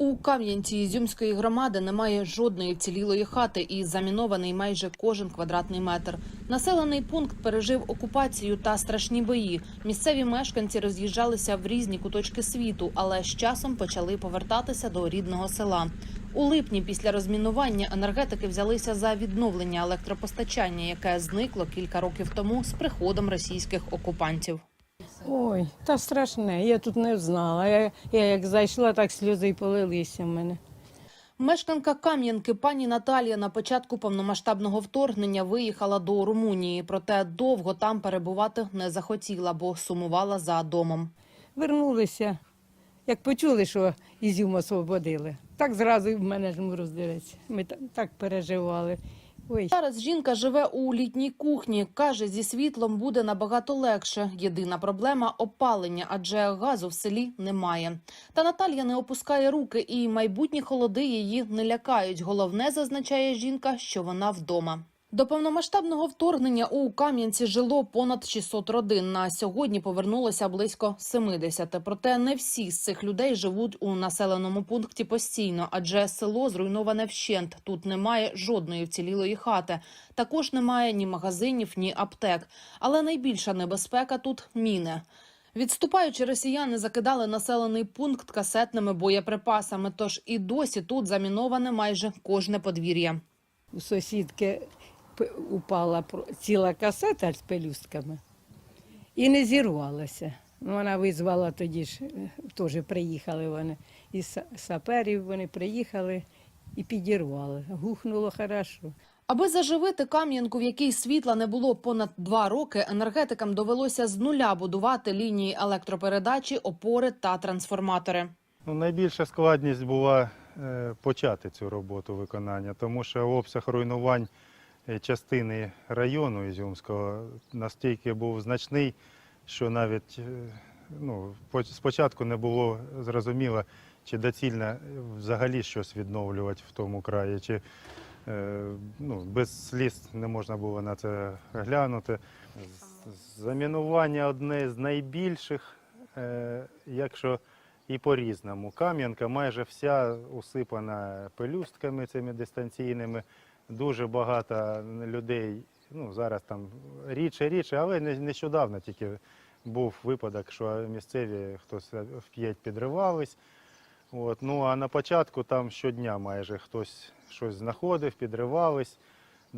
У Кам'янці Ізюмської громади немає жодної вцілілої хати і замінований майже кожен квадратний метр. Населений пункт пережив окупацію та страшні бої. Місцеві мешканці роз'їжджалися в різні куточки світу, але з часом почали повертатися до рідного села. У липні після розмінування енергетики взялися за відновлення електропостачання, яке зникло кілька років тому з приходом російських окупантів. Ой, та страшне, я тут не знала. Я, я як зайшла, так сльози й полилися в мене. Мешканка Кам'янки пані Наталія на початку повномасштабного вторгнення виїхала до Румунії, проте довго там перебувати не захотіла, бо сумувала за домом. Вернулися, як почули, що Ізюм освободили. Так зразу і в мене ж мороз дивиться. Ми та- так переживали. Зараз жінка живе у літній кухні. каже, зі світлом буде набагато легше. Єдина проблема опалення, адже газу в селі немає. Та Наталія не опускає руки, і майбутні холоди її не лякають. Головне, зазначає жінка, що вона вдома. До повномасштабного вторгнення у Кам'янці жило понад 600 родин. На сьогодні повернулося близько 70. Проте не всі з цих людей живуть у населеному пункті постійно, адже село зруйноване вщент. Тут немає жодної вцілілої хати. Також немає ні магазинів, ні аптек. Але найбільша небезпека тут міни. Відступаючи, росіяни закидали населений пункт касетними боєприпасами. Тож і досі тут заміноване майже кожне подвір'я. у сусідки упала ціла касета з пелюстками і не зірвалася. Ну, Вона визвала тоді ж, е, теж приїхали вони. Із саперів вони приїхали і підірвали. Гухнуло хорошо. Аби заживити Кам'янку, в якій світла не було понад два роки, енергетикам довелося з нуля будувати лінії електропередачі, опори та трансформатори. Ну, найбільша складність була е, почати цю роботу виконання, тому що обсяг руйнувань частини району Ізюмського настільки був значний, що навіть е, ну, спочатку не було зрозуміло, чи доцільно е, взагалі щось відновлювати в тому краї, чи е, ну, без сліз не можна було на це глянути. Замінування одне з найбільших, е, якщо і по-різному. Кам'янка майже вся усипана пелюстками цими дистанційними. Дуже багато людей, ну зараз там рідше, рідше, але нещодавно тільки був випадок, що місцеві хтось в п'ять підривались. От. Ну а на початку там щодня майже хтось щось знаходив, підривались.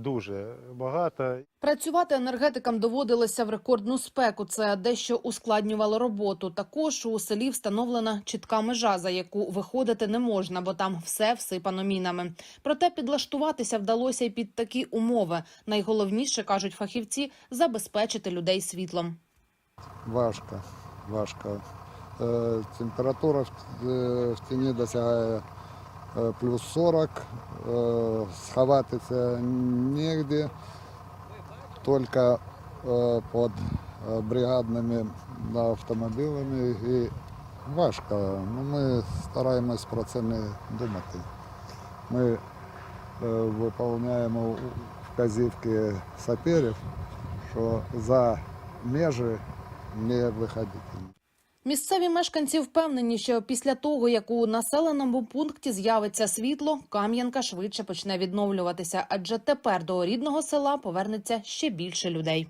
Дуже багато. Працювати енергетикам доводилося в рекордну спеку. Це дещо ускладнювало роботу. Також у селі встановлена чітка межа, за яку виходити не можна, бо там все всипано мінами. Проте підлаштуватися вдалося й під такі умови. Найголовніше кажуть фахівці забезпечити людей світлом. Важко, важко. Е, Температура в, е, тіні досягає плюс 40, е, сховатися нігде, тільки е, під е, бригадними автомобілями і важко. Ну, ми стараємось про це не думати. Ми е, виконуємо вказівки саперів, що за межі не виходити. Місцеві мешканці впевнені, що після того, як у населеному пункті з'явиться світло, Кам'янка швидше почне відновлюватися, адже тепер до рідного села повернеться ще більше людей.